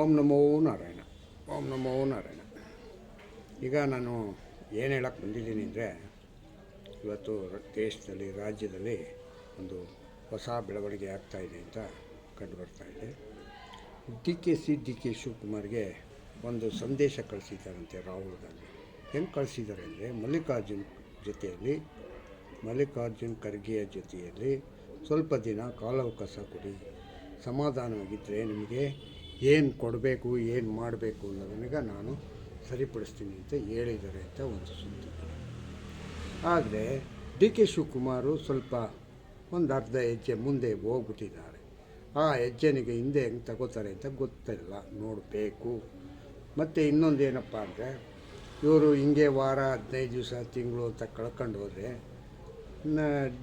ಓಂ ನಮೋ ನಾರಾಯಣ. ಓಂ ನಮೋ ನಾರಾಯಣ. ಈಗ ನಾನು ಏನು ಹೇಳಕ್ಕೆ ಬಂದಿದ್ದೀನಿ ಅಂದರೆ, ಇವತ್ತು ದೇಶದಲ್ಲಿ, ರಾಜ್ಯದಲ್ಲಿ ಒಂದು ಹೊಸ ಬೆಳವಣಿಗೆ ಆಗ್ತಾಯಿದೆ ಅಂತ ಕಂಡು ಬರ್ತಾ ಇದೆ. D K C, D K ಶಿವಕುಮಾರ್ಗೆ ಒಂದು ಸಂದೇಶ ಕಳಿಸಿದ್ದಾರಂತೆ ರಾಹುಲ್ ಗಾಂಧಿ. ಹೆಂಗೆ ಕಳಿಸಿದ್ದಾರೆ ಅಂದರೆ, ಮಲ್ಲಿಕಾರ್ಜುನ್ ಜೊತೆಯಲ್ಲಿ, ಮಲ್ಲಿಕಾರ್ಜುನ್ ಖರ್ಗೆಯ ಜೊತೆಯಲ್ಲಿ ಸ್ವಲ್ಪ ದಿನ ಕಾಲಾವಕಾಶ ಕೊಡಿ ಸಮಾಧಾನವಾಗಿದ್ದರೆ ನಿಮಗೆ ಏನು ಕೊಡಬೇಕು, ಏನು ಮಾಡಬೇಕು ಅನ್ನೋದನ್ನ ನಾನು ಸರಿಪಡಿಸ್ತೀನಿ ಅಂತ ಹೇಳಿದ್ದಾರೆ ಅಂತ ಒಂದು ಸುದ್ದಿ. ಆದರೆ ಡಿ ಕೆ ಶಿವಕುಮಾರು ಸ್ವಲ್ಪ ಒಂದು ಅರ್ಧ ಹೆಜ್ಜೆ ಮುಂದೆ ಹೋಗ್ಬಿಟ್ಟಿದ್ದಾರೆ. ಆ ಹೆಜ್ಜೆನಿಗೆ ಹಿಂದೆ ಹೆಂಗೆ ತಗೋತಾರೆ ಅಂತ ಗೊತ್ತಿಲ್ಲ, ನೋಡಬೇಕು. ಮತ್ತು ಇನ್ನೊಂದು ಏನಪ್ಪ ಅಂದರೆ, ಇವರು ಹಿಂಗೆ ವಾರ ಹದಿನೈದು ದಿವಸ ತಿಂಗಳು ಅಂತ ಕಳ್ಕೊಂಡು ಹೋದರೆ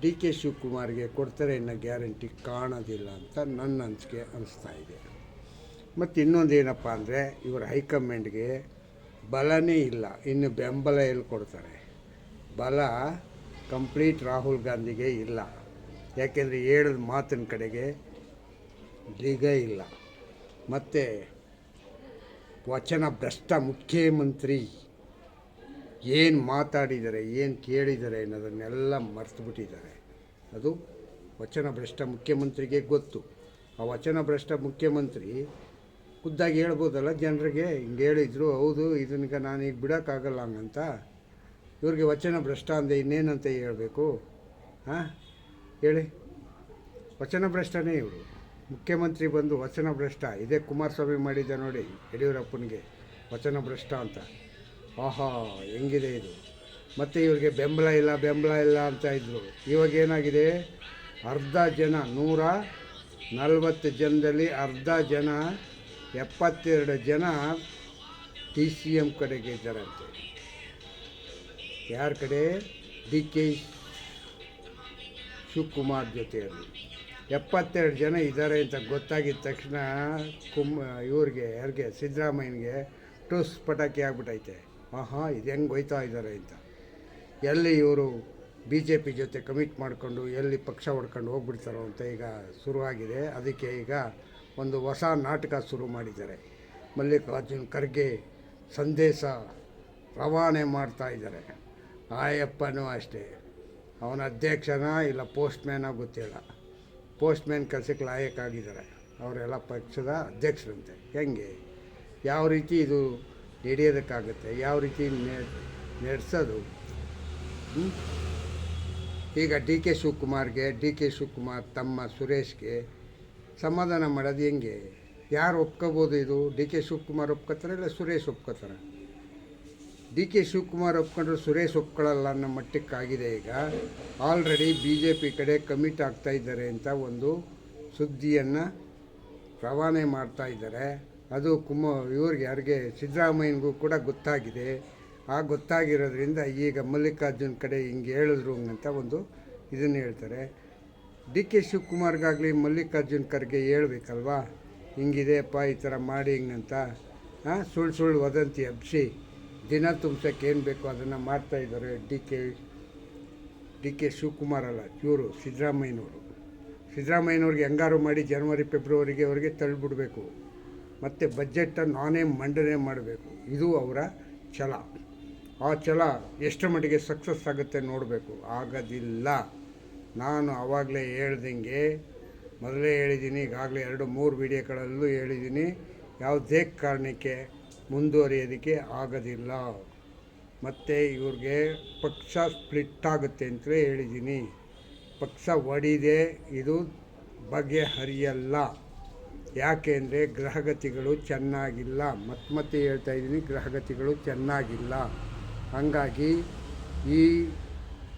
ಡಿ ಕೆ ಶಿವಕುಮಾರ್ಗೆ ಕೊಡ್ತಾರೆ ಅನ್ನೋ ಗ್ಯಾರಂಟಿ ಕಾಣೋದಿಲ್ಲ ಅಂತ ನನ್ನ ಅನಿಸಿಕೆ ಅನಿಸ್ತಾ ಇದೆ. ಮತ್ತು ಇನ್ನೊಂದು ಏನಪ್ಪ ಅಂದರೆ ಇವರು ಹೈಕಮಾಂಡ್ಗೆ ಬಲನೇ ಇಲ್ಲ. ಇನ್ನು ಬೆಂಬಲ ಎಲ್ಲಿ ಕೊಡ್ತಾರೆ? ಬಲ ಕಂಪ್ಲೀಟ್ ರಾಹುಲ್ ಗಾಂಧಿಗೆ ಇಲ್ಲ. ಯಾಕೆಂದರೆ ಹೇಳಿದ ಮಾತಿನ ಕಡೆಗೆ ದಿಗ ಇಲ್ಲ. ಮತ್ತು ವಚನ ಭ್ರಷ್ಟ ಮುಖ್ಯಮಂತ್ರಿ ಏನು ಮಾತಾಡಿದ್ದಾರೆ ಏನು ಕೇಳಿದ್ದಾರೆ ಅನ್ನೋದನ್ನೆಲ್ಲ ಮರೆತುಬಿಟ್ಟಿದ್ದಾರೆ. ಅದು ವಚನ ಭ್ರಷ್ಟ ಮುಖ್ಯಮಂತ್ರಿಗೆ ಗೊತ್ತು. ಆ ವಚನ ಭ್ರಷ್ಟ ಮುಖ್ಯಮಂತ್ರಿ ಖುದ್ದಾಗಿ ಹೇಳ್ಬೋದಲ್ಲ? ಜನರಿಗೆ ಹಿಂಗೆ ಹೇಳಿದ್ರು, ಹೌದು ಇದನ್ನಿಗೆ ನಾನು ಈಗ ಬಿಡೋಕ್ಕಾಗಲ್ಲ ಹಂಗಂತ. ಇವ್ರಿಗೆ ವಚನ ಭ್ರಷ್ಟ ಅಂದೆ ಇನ್ನೇನಂತ ಹೇಳಬೇಕು? ಹಾಂ? ಹೇಳಿ. ವಚನ ಭ್ರಷ್ಟನೇ ಇವರು. ಮುಖ್ಯಮಂತ್ರಿ ಬಂದು ವಚನ ಭ್ರಷ್ಟ, ಇದೇ ಕುಮಾರಸ್ವಾಮಿ ಮಾಡಿದ್ದೆ ನೋಡಿ ಯಡಿಯೂರಪ್ಪನಿಗೆ ವಚನ ಭ್ರಷ್ಟ ಅಂತ. ಆಹಾ, ಹೆಂಗಿದೆ ಇದು? ಮತ್ತು ಇವ್ರಿಗೆ ಬೆಂಬಲ ಇಲ್ಲ ಬೆಂಬಲ ಇಲ್ಲ ಅಂತ ಇದ್ದರು ಇವಾಗ ಏನಾಗಿದೆ? ಅರ್ಧ ಜನ, ನೂರ ನಲವತ್ತು ಜನದಲ್ಲಿ ಅರ್ಧ ಜನ ಎಪ್ಪತ್ತೆರಡು ಜನ ಟಿ ಸಿ ಎಂ ಕಡೆಗೆ ಇದ್ದಾರಂತೆ. ಯಾರ ಕಡೆ? ಡಿ ಕೆ ಶಿವಕುಮಾರ್ ಜೊತೆಯಲ್ಲಿ. ಎಪ್ಪತ್ತೆರಡು ಜನ ಇದ್ದಾರೆ ಅಂತ ಗೊತ್ತಾಗಿದ್ದ ತಕ್ಷಣ ಕುಮ್, ಇವ್ರಿಗೆ, ಯಾರಿಗೆ? ಸಿದ್ದರಾಮಯ್ಯನಿಗೆ ಟೂಸ್ ಪಟಾಕಿ ಆಗ್ಬಿಟ್ಟೈತೆ ಆಹಾ, ಇದು ಹೆಂಗೆ ಹೋಯ್ತಾ ಇದ್ದಾರೆ ಅಂತ. ಎಲ್ಲಿ ಇವರು ಬಿ ಜೆ ಪಿ ಜೊತೆ ಕಮಿಟ್ ಮಾಡಿಕೊಂಡು ಎಲ್ಲಿ ಪಕ್ಷ ಹೊಡ್ಕೊಂಡು ಹೋಗ್ಬಿಡ್ತಾರೋ ಅಂತ ಈಗ ಶುರುವಾಗಿದೆ. ಅದಕ್ಕೆ ಈಗ ಒಂದು ಹೊಸ ನಾಟಕ ಶುರು ಮಾಡಿದ್ದಾರೆ. ಮಲ್ಲಿಕಾರ್ಜುನ್ ಖರ್ಗೆ ಸಂದೇಶ ರವಾನೆ ಮಾಡ್ತಾ ಇದ್ದಾರೆ. ಆಯಪ್ಪನೂ ಅಷ್ಟೇ. ಅವನ ಅಧ್ಯಕ್ಷನ ಇಲ್ಲ ಪೋಸ್ಟ್ಮ್ಯಾನ ಗೊತ್ತಿಲ್ಲ. ಪೋಸ್ಟ್ಮ್ಯಾನ್ ಕೆಲಸಕ್ಕೆ ಲಾಯಕ್ಕಾಗಿದ್ದಾರೆ ಅವರೆಲ್ಲ ಪಕ್ಷದ ಅಧ್ಯಕ್ಷರಂತೆ. ಹೆಂಗೆ? ಯಾವ ರೀತಿ ಇದು ನಡೆಯೋದಕ್ಕಾಗುತ್ತೆ? ಯಾವ ರೀತಿ ನಡೆಸೋದು? ಈಗ ಡಿ ಕೆ ಶಿವಕುಮಾರ್ಗೆ, ಡಿ ಕೆ ಶಿವಕುಮಾರ್ ತಮ್ಮ ಸುರೇಶ್ಗೆ ಸಮಾಧಾನ ಮಾಡೋದು ಹೆಂಗೆ? ಯಾರು ಒಪ್ಕೋಬೋದು ಇದು? ಡಿ ಕೆ ಶಿವಕುಮಾರ್ ಒಪ್ಕೋತಾರೆ ಇಲ್ಲ ಸುರೇಶ್ ಒಪ್ಕೋತಾರೆ? ಡಿ ಕೆ ಶಿವಕುಮಾರ್ ಒಪ್ಕೊಂಡ್ರೆ ಸುರೇಶ್ ಒಪ್ಕೊಳ್ಳಲ್ಲ ಅನ್ನೋ ಮಟ್ಟಕ್ಕಾಗಿದೆ ಈಗ. ಆಲ್ರೆಡಿ ಬಿ ಜೆ ಪಿ ಕಡೆ ಕಮಿಟ್ ಆಗ್ತಾ ಇದ್ದಾರೆ ಅಂತ ಒಂದು ಸುದ್ದಿಯನ್ನು ರವಾನೆ ಮಾಡ್ತಾ ಇದ್ದಾರೆ. ಅದು ಕುಮ, ಇವ್ರಿಗೆ ಯಾರಿಗೆ, ಸಿದ್ದರಾಮಯ್ಯನಿಗೂ ಕೂಡ ಗೊತ್ತಾಗಿದೆ. ಆ ಗೊತ್ತಾಗಿರೋದ್ರಿಂದ ಈಗ ಮಲ್ಲಿಕಾರ್ಜುನ್ ಕಡೆ ಹಿಂಗೆ ಹೇಳಿದ್ರು ಅಂತ ಒಂದು ಇದನ್ನು ಹೇಳ್ತಾರೆ. ಡಿ ಕೆ ಶಿವಕುಮಾರ್ಗಾಗಲಿ ಮಲ್ಲಿಕಾರ್ಜುನ್ ಖರ್ಗೆ ಹೇಳ್ಬೇಕಲ್ವಾ? ಹಿಂಗಿದೆಯಪ್ಪ, ಈ ಥರ ಮಾಡಿ ಹಿಂಗಂತ. ಹಾಂ ಸುಳ್ಳು ಸುಳ್ಳು ವದಂತಿ ಹಬ್ಬಿಸಿ ದಿನ ತುಂಬಿಸೋಕೆ ಏನು ಬೇಕೋ ಅದನ್ನು ಮಾಡ್ತಾ ಇದ್ದಾರೆ D K D K Shivakumar ಅಲ್ಲ, ಇವರು ಸಿದ್ದರಾಮಯ್ಯನವರು. ಸಿದ್ದರಾಮಯ್ಯನವ್ರಿಗೆ ಹೆಂಗಾರು ಮಾಡಿ ಜನವರಿ, ಫೆಬ್ರವರಿಗೆ ಅವರಿಗೆ ತಳ್ಳಿಬಿಡಬೇಕು ಮತ್ತು ಬಜೆಟನ್ನು ನಾನೇ ಮಂಡನೆ ಮಾಡಬೇಕು. ಇದು ಅವರ ಛಲ. ಆ ಛಲ ಎಷ್ಟು ಮಟ್ಟಿಗೆ ಸಕ್ಸಸ್ ಆಗುತ್ತೆ ನೋಡಬೇಕು. ಆಗೋದಿಲ್ಲ. ನಾನು ಆವಾಗಲೇ ಹೇಳ್ದಂಗೆ ಮೊದಲೇ ಹೇಳಿದ್ದೀನಿ, ಈಗಾಗಲೇ ಎರಡು, ಮೂರು ವಿಡಿಯೋಗಳಲ್ಲೂ ಹೇಳಿದ್ದೀನಿ, ಯಾವುದೇ ಕಾರಣಕ್ಕೆ ಮುಂದುವರಿಯೋದಕ್ಕೆ ಆಗೋದಿಲ್ಲ. ಮತ್ತು ಇವ್ರಿಗೆ ಪಕ್ಷ ಸ್ಪ್ಲಿಟ್ ಆಗುತ್ತೆ ಅಂತಲೇ ಹೇಳಿದ್ದೀನಿ. ಪಕ್ಷ ಒಡಿದೆ, ಇದು ಬಗೆಹರಿಯಲ್ಲ. ಯಾಕೆ ಅಂದರೆ ಗ್ರಹಗತಿಗಳು ಚೆನ್ನಾಗಿಲ್ಲ. ಮತ್ತೆ ಮತ್ತೆ ಹೇಳ್ತಾ ಇದ್ದೀನಿ, ಗ್ರಹಗತಿಗಳು ಚೆನ್ನಾಗಿಲ್ಲ. ಹಾಗಾಗಿ ಈ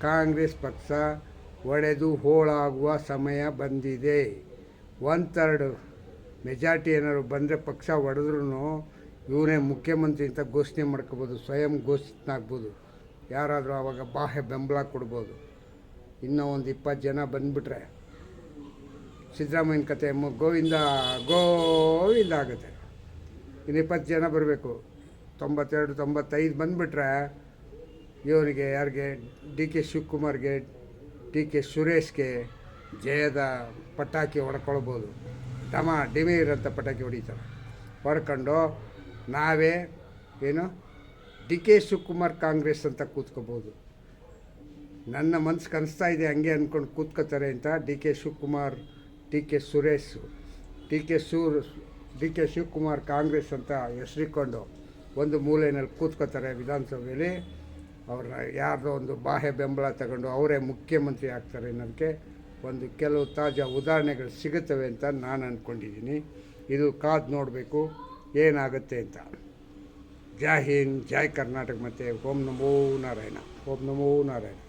ಕಾಂಗ್ರೆಸ್ ಪಕ್ಷ ಒಡೆದು ಹೋಳಾಗುವ ಸಮಯ ಬಂದಿದೆ. ಒನ್ ಥರ್ಡ್ ಮೆಜಾರಿಟಿ ಏನಾದ್ರು ಬಂದರೆ ಪಕ್ಷ ಒಡೆದ್ರೂ ಇವನೇ ಮುಖ್ಯಮಂತ್ರಿ ಅಂತ ಘೋಷಣೆ ಮಾಡ್ಕೋಬೋದು, ಸ್ವಯಂ ಘೋಷಿತನಾಗ್ಬೋದು. ಯಾರಾದರೂ ಆವಾಗ ಬಾಹ್ಯ ಬೆಂಬಲ ಕೊಡ್ಬೋದು. ಇನ್ನೂ ಒಂದು ಇಪ್ಪತ್ತು ಜನ ಬಂದುಬಿಟ್ರೆ ಸಿದ್ದರಾಮಯ್ಯನ ಕತೆ ಗೋವಿಂದ ಗೋವಿಂದ ಆಗುತ್ತೆ. ಇನ್ನು ಇಪ್ಪತ್ತು ಜನ ಬರಬೇಕು. ತೊಂಬತ್ತೆರಡು, ತೊಂಬತ್ತೈದು ಬಂದುಬಿಟ್ರೆ ಇವರಿಗೆ ಯಾರಿಗೆ? ಡಿ ಕೆ ಶಿವಕುಮಾರ್ಗೆ ಡಿ ಕೆ ಸುರೇಶ್ಗೆ ಜಯದ ಪಟಾಕಿ ಹೊಡ್ಕೊಳ್ಬೋದು. ತಮ್ಮ ಡಿಮೀರ್ ಅಂತ ಪಟಾಕಿ ಹೊಡಿತಾರೆ. ಹೊಡ್ಕೊಂಡು ನಾವೇ ಏನು ಡಿ ಕೆ ಶಿವಕುಮಾರ್ ಕಾಂಗ್ರೆಸ್ ಅಂತ ಕೂತ್ಕೋಬೋದು. ನನ್ನ ಮನ್ಸು ಕನಿಸ್ತಾ ಇದೆ ಹಂಗೆ ಅಂದ್ಕೊಂಡು ಕೂತ್ಕೋತಾರೆ ಅಂತ D K Shivakumar, T K Suresh, T K ಸೂರ್ ಡಿ ಕೆ ಶಿವಕುಮಾರ್ ಕಾಂಗ್ರೆಸ್ ಅಂತ ಹೆಸರಿಕೊಂಡು ಒಂದು ಮೂಲೆಯಲ್ಲಿ ಕೂತ್ಕೋತಾರೆ ವಿಧಾನಸಭೆಯಲ್ಲಿ ಅವ್ರನ್ನ ಯಾರದೋ ಒಂದು ಬಾಹ್ಯ ಬೆಂಬಲ ತಗೊಂಡು ಅವರೇ ಮುಖ್ಯಮಂತ್ರಿ ಆಗ್ತಾರೆ ಅನ್ನೋದಕ್ಕೆ ಒಂದು ಕೆಲವು ತಾಜಾ ಉದಾಹರಣೆಗಳು ಸಿಗುತ್ತವೆ ಅಂತ ನಾನು ಅಂದ್ಕೊಂಡಿದ್ದೀನಿ ಇದು ಕಾದು ನೋಡಬೇಕು, ಏನಾಗುತ್ತೆ ಅಂತ. ಜೈ ಹಿಂದ್, ಜೈ ಕರ್ನಾಟಕ ಮತ್ತು ಓಂ ನಮೋ ನಾರಾಯಣ, ಓಂ ನಮೋ ನಾರಾಯಣ.